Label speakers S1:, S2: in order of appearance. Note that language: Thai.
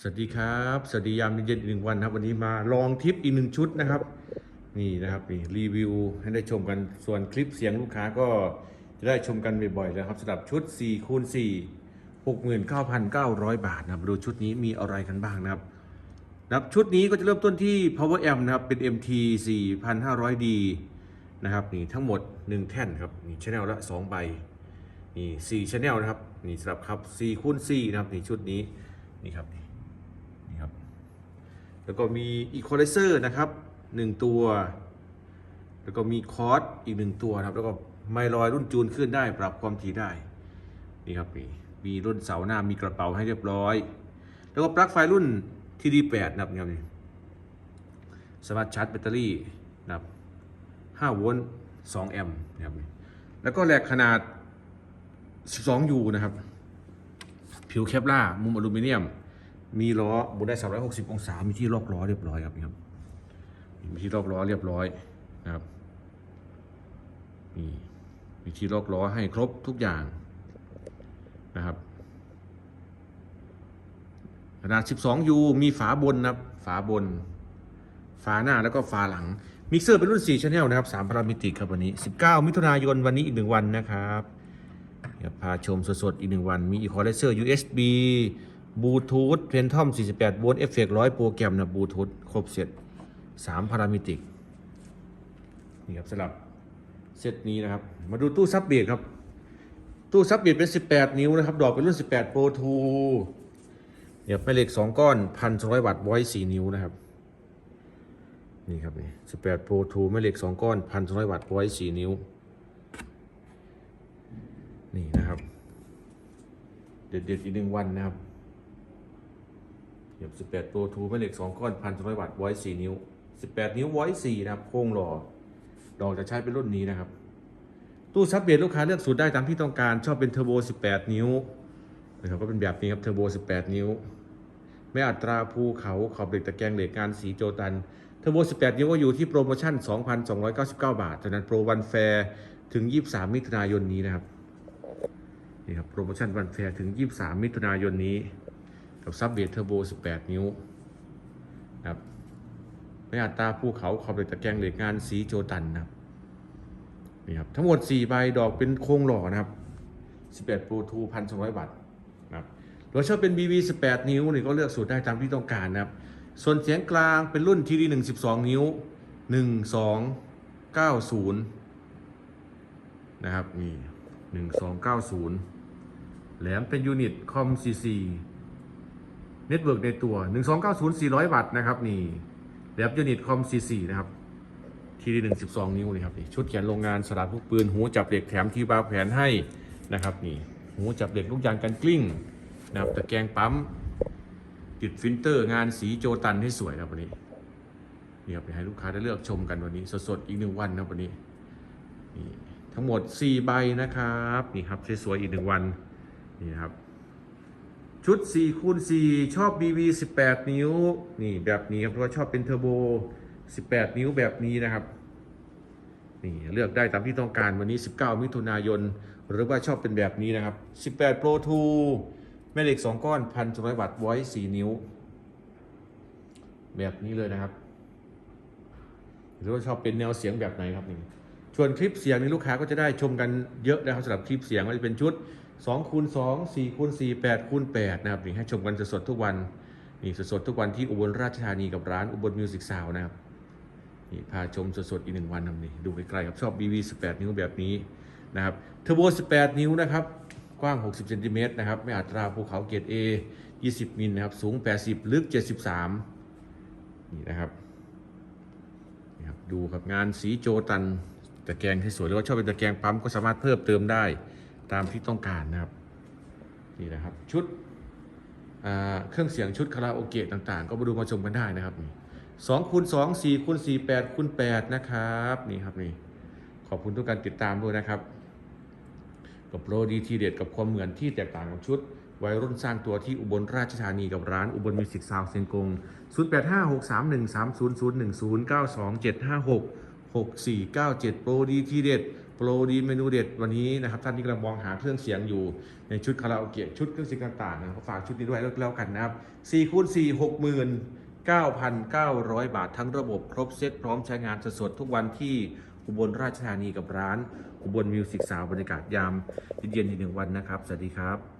S1: สวัสดีครับ สวัสดียามเย็นอีกหนึ่งวันครับ วันนี้มาลองทิปอีกหนึ่งชุดนะครับ นี่นะครับนี่รีวิวให้ได้ชมกันส่วนคลิปเสียงลูกค้าก็จะได้ชมกันบ่อยๆแล้วครับสำหรับชุด4คูณ4 69,900 บาทนะครับดูชุดนี้มีอะไรกันบ้างนะครับนะครับชุดนี้ก็จะเริ่มต้นที่ power amp นะครับเป็น MT 4,500D นะครับนี่ทั้งหมด 1 แท่นครับนี่ชแนลละ 2 ใบนี่4ชแนลนะครับนี่สำหรับครับ4คูณ4นะครับนี่ชุดนี้นี่ครับ นี่ครับ แล้วก็มีอีควอไลเซอร์นะครับหนึ่งตัว แล้วก็มีคอร์สอีกหนึ่งตัวนะครับ แล้วก็ไมลอยรุ่นจูนขึ้นได้ปรับความถี่ได้ นี่ครับนี่มีรุ่นเสาหน้ามีกระเป๋าให้เรียบร้อย แล้วก็ปลั๊กไฟรุ่น TD8 นะครับนี่ครับนี่สามารถชาร์จแบตเตอรี่นะครับ5โวลต์2แอมป์นะครับนี่แล้วก็แหลกขนาด 12U นะครับ ผิวเคปล่ามุมอลูมิเนียม มีล้อบุได้ 360 องศา มีที่รอบล้อเรียบร้อยครับนี่ครับ มีที่รอบล้อเรียบร้อยนะครับ มีมีที่รอบล้อให้ครบทุกอย่างนะครับขนาด 12U มีฝาบนนะครับ ฝาบน ฝาหน้าแล้วก็ฝาหลัง มิกเซอร์เป็นรุ่น4 Channel นะครับ3พารามิติครับวันนี้ 19 มิถุนายนวันนี้อีกหนึ่งวันนะครับพาชมสดๆอีกหนึ่งวัน มี Equalizer USB บลูทูธเพนทอม 48 โวลต์เอฟเฟกต์100โปรแกรมนะบลูทูธครบเสร็จ3พารามิติกนี่ครับสำหรับเซตนี้นะครับ มาดูตู้ซับเบียดครับ ตู้ซับเบียดเป็น 18 นิ้วนะครับ ดอกเป็นรุ่น 18 Pro 2เดี๋ยวไปเหล็ก 2 ก้อน 1,200 วัตต์ไว้4นิ้วนะครับ นี่ครับนี่18 Pro 2แม่เหล็ก 2 ก้อน 1,200 วัตต์ไว้4นิ้ว นี่นะครับ เด็ดๆอีกหนึ่งวันนะครับ เดี๋ยว18 Pro 2แม่เหล็ก 2 ก้อน1,200วัตต์ไว้4นิ้ว 18 นิ้วไว้4นะครับโค้งหล่อดอกจะใช้เป็นรุ่นนี้นะครับ ตู้ซับเบียดลูกค้าเลือกสูตรได้ตามที่ต้องการชอบเป็นเทอร์โบ 18 นิ้วนะครับก็เป็นแบบนี้ครับเทอร์โบ 18 นิ้ว ไม่อัตราภูเขาขอบเหล็กตะแกรงเหล็กงานสีโจตันเทอร์โบ 18 นิ้วก็อยู่ที่โปรโมชั่น 2,299 บาทจานั้นโปรวันแฟร์ถึง 23 มิถุนายนนี้นะครับนี่ครับโปรโมชั่นวันแฟร์ถึง 23 มิถุนายนนี้ กับซับเบียเทอร์โบ 18 นิ้วนะครับไม่อัตราภูเขาขอบเหล็กตะแกรงเหล็กงานสีโจตันนะครับนี่ครับทั้งหมด 4 ใบดอกเป็นโครงหล่อนะครับ 11 Pro 2 1,200วัตต์นะครับหรือชอบเป็น BB 18 นิ้วนี่ก็เลือกสูตรได้ตามที่ต้องการนะครับ ส่วนเสียงกลางเป็นรุ่น TD 1 12 นิ้ว 1290 นะครับ นี่ 1290 แหลมเป็นยูนิต คอม CC เน็ตเวิร์กในตัว 1290 400 วัตต์นะครับนี่แหลมยูนิตคอม CC นะครับ ทีดีหนึ่งสิบสองนิ้วนี่ครับนี่ชุดเขียนโรงงานสลัดพวกปืนหูจับเหล็กแถมที่บาแผนให้นะครับนี่หูจับเหล็กลูกยางกันกลิ้งนะครับตะแกรงปั๊มติดฟิลเตอร์งานสีโจตันให้สวยนะครับวันนี้นี่ครับให้ลูกค้าได้เลือกชมกันวันนี้ สดๆอีกหนึ่งวันนะวันนี้นี่ทั้งหมด4ใบนะครับนี่ครับสวยๆอีกหนึ่งวันนี่ครับ ชุด4คูณ4ชอบ BB 18 นิ้ว นี่แบบนี้ครับเพราะว่าชอบเป็นเทอร์โบ 18 นิ้วแบบนี้นะครับ นี่เลือกได้ตามที่ต้องการวันนี้ 19 มิถุนายน หรือว่าชอบเป็นแบบนี้นะครับ 18 Pro 2 แม่เหล็ก 2 ก้อนพันจุวัตต์ไว้ 4 นิ้ว แบบนี้เลยนะครับ หรือว่าชอบเป็นแนวเสียงแบบไหนครับนี่ส่วนคลิปเสียงนี้ลูกค้าก็จะได้ชมกันเยอะนะครับสำหรับคลิปเสียงว่าจะเป็นชุด 2คูณ2 4คูณ4 8คูณ8นะครับนี่ให้ชมกันสดๆทุกวันนี่สดๆทุกวันที่อุบลราชธานีกับร้านอุบลมิวสิกซาวนะครับนี่พาชมสดๆอีกหนึ่งวันครับนี่ดูไกลๆครับชอบ BV 18 นิ้วแบบนี้นะครับเทอร์โบ 18 นิ้วนะครับกว้าง 60เซนติเมตรนะครับไม่อัตราภูเขาเกรด A 20 มิลนะครับสูง 80 ลึก 73 นี่นะครับนี่ครับดูครับงานสีโจตันตะแกรงที่สวยหรือว่าชอบเป็นตะแกรงปั๊มก็สามารถเพิ่มเติมได้ ตามที่ต้องการนะครับนี่นะครับชุดเครื่องเสียงชุดคาราโอเกะต่างๆ ก็มาดูมาชมกันได้นะครับนี่สองคูณสองสี่คูณสี่แปดคูณแปดนะครับนี่ครับนี่ขอบคุณทุกการติดตามด้วยนะครับกับโปรดีทีเด็ดกับความเหมือนที่แตกต่างของชุดวัยรุ่นสร้างตัวที่อุบลราชธานีกับร้านอุบลมิวสิกซาวเซนกง 0 8 5 6 3 1 3 0 0 1 0 9 2 7 5 6 6 4 9 7 โปรดีทีเด็ด โปรดีเมนูเด็ดวันนี้นะครับท่านที่กำลังมองหาเครื่องเสียงอยู่ในชุดคาราโอเกะชุดเครื่องเสียงต่างๆนะครับฝากชุดนี้ด้วยแล้วกันนะครับ4คูณ4 6 9,900 บาททั้งระบบครบเซตพร้อมใช้งานสดๆทุกวันที่อุบลราชธานีกับร้าน อุบลมิวสิกสาวบรรยากาศยามเย็นๆอีกหนึ่งวันนะครับ สวัสดีครับ